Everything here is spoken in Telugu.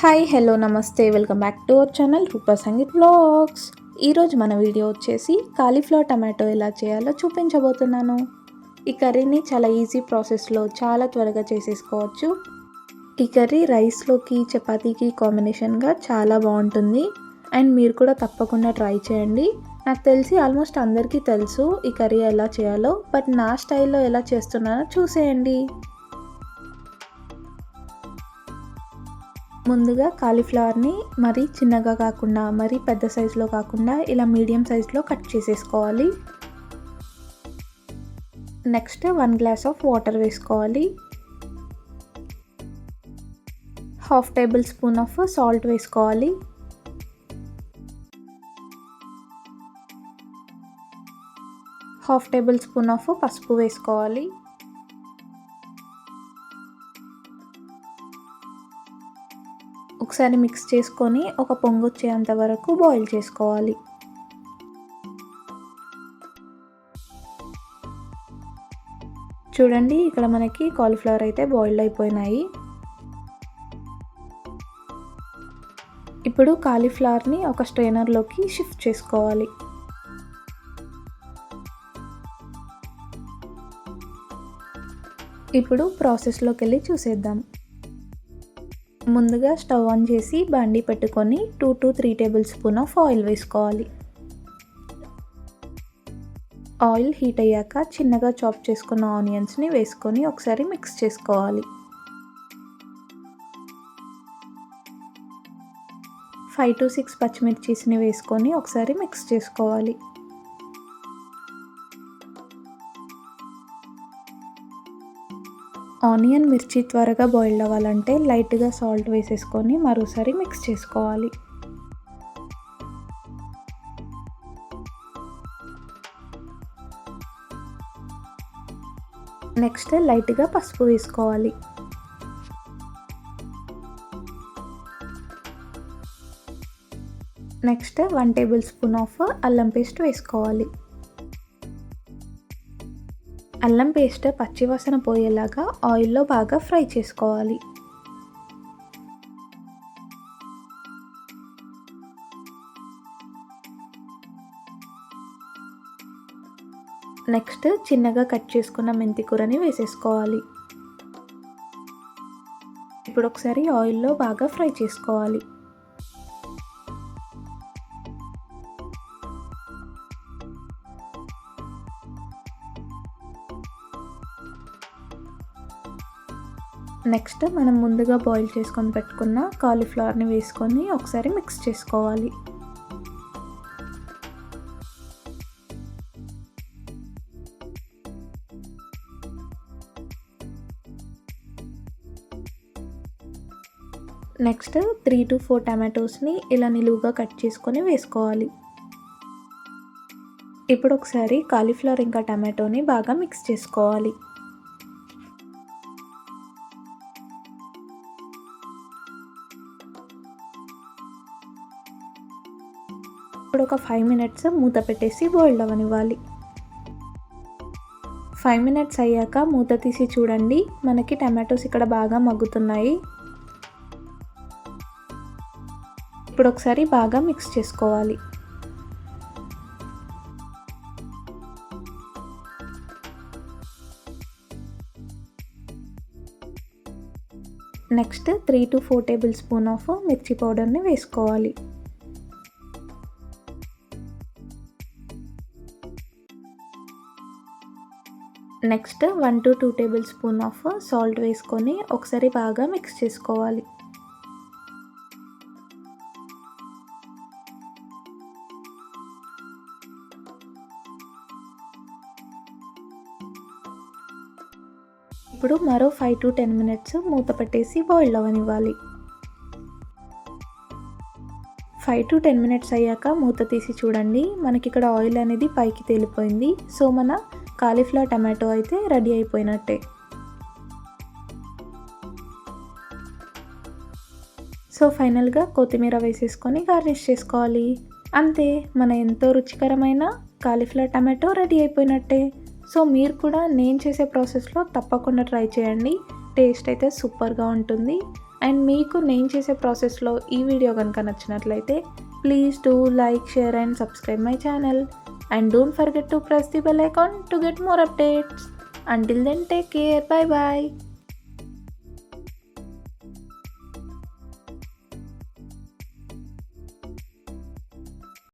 హాయ్ హలో నమస్తే. Welcome back to our channel Roopa Sangeeth blogs. ఈరోజు మన వీడియో వచ్చేసి కాలీఫ్లవర్ టమాటో ఎలా చేయాలో చూపించబోతున్నాను. ఈ కర్రీని చాలా ఈజీ ప్రాసెస్లో చాలా త్వరగా చేసేసుకోవచ్చు. ఈ కర్రీ రైస్లోకి చపాతీకి కాంబినేషన్గా చాలా బాగుంటుంది. అండ్ మీరు కూడా తప్పకుండా ట్రై చేయండి. నాకు తెలిసి ఆల్మోస్ట్ అందరికీ తెలుసు ఈ కర్రీ ఎలా చేయాలో బట్ నా స్టైల్లో ఎలా చేస్తున్నానో చూసేయండి. ముందుగా కాలీఫ్లవర్ని మరీ చిన్నగా కాకుండా మరీ పెద్ద సైజులో కాకుండా ఇలా మీడియం సైజులో కట్ చేసేసుకోవాలి. Next one glass of water వేసుకోవాలి. Half tablespoon of salt వేసుకోవాలి. హాఫ్ టేబుల్ స్పూన్ ఆఫ్ పసుపు వేసుకోవాలి. ఒకసారి మిక్స్ చేసుకొని ఒక పొంగు వచ్చేంత వరకు బాయిల్ చేసుకోవాలి. చూడండి ఇక్కడ మనకి కాలీఫ్లవర్ అయితే బాయిల్డ్ అయిపోయినాయి. ఇప్పుడు కాలీఫ్లవర్ని ఒక స్ట్రైనర్లోకి షిఫ్ట్ చేసుకోవాలి. ఇప్పుడు ప్రాసెస్లోకి వెళ్ళి చూసేద్దాం. ముందుగా స్టవ్ ఆన్ చేసి బండి పెట్టుకొని two to three tablespoon of oil వేసుకోవాలి. ఆయిల్ హీట్ అయ్యాక చిన్నగా చాప్ చేసుకున్న ఆనియన్స్ని వేసుకొని ఒకసారి మిక్స్ చేసుకోవాలి. ఫైవ్ టు సిక్స్ పచ్చిమిర్చిస్ని వేసుకొని ఒకసారి మిక్స్ చేసుకోవాలి. ఆనియన్ మిర్చి త్వరగా బాయిల్ అవ్వాలంటే లైట్గా సాల్ట్ వేసేసుకొని మరోసారి మిక్స్ చేసుకోవాలి. నెక్స్ట్ లైట్గా పసుపు వేసుకోవాలి. Next one tablespoon of అల్లం పేస్ట్ వేసుకోవాలి. అల్లం పేస్ట్ పచ్చివాసన పోయేలాగా ఆయిల్లో బాగా ఫ్రై చేసుకోవాలి. నెక్స్ట్ చిన్నగా కట్ చేసుకున్న మెంతి కూరని వేసేసుకోవాలి. ఇప్పుడు ఒకసారి ఆయిల్లో బాగా ఫ్రై చేసుకోవాలి. నెక్స్ట్ మనం ముందుగా బాయిల్ చేసుకొని పెట్టుకున్న కాలీఫ్లవర్ని వేసుకొని ఒకసారి మిక్స్ చేసుకోవాలి. నెక్స్ట్ త్రీ టు ఫోర్ టమాటోస్ని ఇలా నిలువుగా కట్ చేసుకొని వేసుకోవాలి. ఇప్పుడు ఒకసారి కాలీఫ్లవర్ ఇంకా టమాటోని బాగా మిక్స్ చేసుకోవాలి. ఇప్పుడు ఒక ఫైవ్ మినిట్స్ మూత పెట్టేసి బాయిల్డ్ అవ్వనివ్వాలి ఫైవ్ మినిట్స్ అయ్యాక మూత తీసి చూడండి. మనకి టమాటోస్ ఇక్కడ బాగా మగ్గుతున్నాయి. ఇప్పుడు ఒకసారి బాగా మిక్స్ చేసుకోవాలి. Next three to four tablespoon of మిర్చి పౌడర్ని వేసుకోవాలి. Next one to two tablespoon of salt వేసుకొని ఒకసారి బాగా మిక్స్ చేసుకోవాలి. ఇప్పుడు మరో ఫైవ్ టు టెన్ మినిట్స్ మూత పెట్టేసి బాయిల్ అవ్వనివ్వాలి ఫైవ్ టు టెన్ మినిట్స్ అయ్యాక మూత తీసి చూడండి. మనకి ఇక్కడ ఆయిల్ అనేది పైకి తేలిపోయింది. సో మన కాలీఫ్లవర్ టమాటో అయితే రెడీ అయిపోయినట్టే. సో ఫైనల్గా కొత్తిమీర వేసేసుకొని గార్నిష్ చేసుకోవాలి. అంతే మన ఎంతో రుచికరమైన కాలీఫ్లవర్ టమాటో రెడీ అయిపోయినట్టే. సో మీరు కూడా నేను చేసే ప్రాసెస్లో తప్పకుండా ట్రై చేయండి. టేస్ట్ అయితే సూపర్గా ఉంటుంది. అండ్ మీకు నేను చేసే ప్రాసెస్లో ఈ వీడియో కనుక నచ్చినట్లయితే please do like share and subscribe my channel. and don't forget to press the bell icon to get more updates. Until then, take care. Bye bye.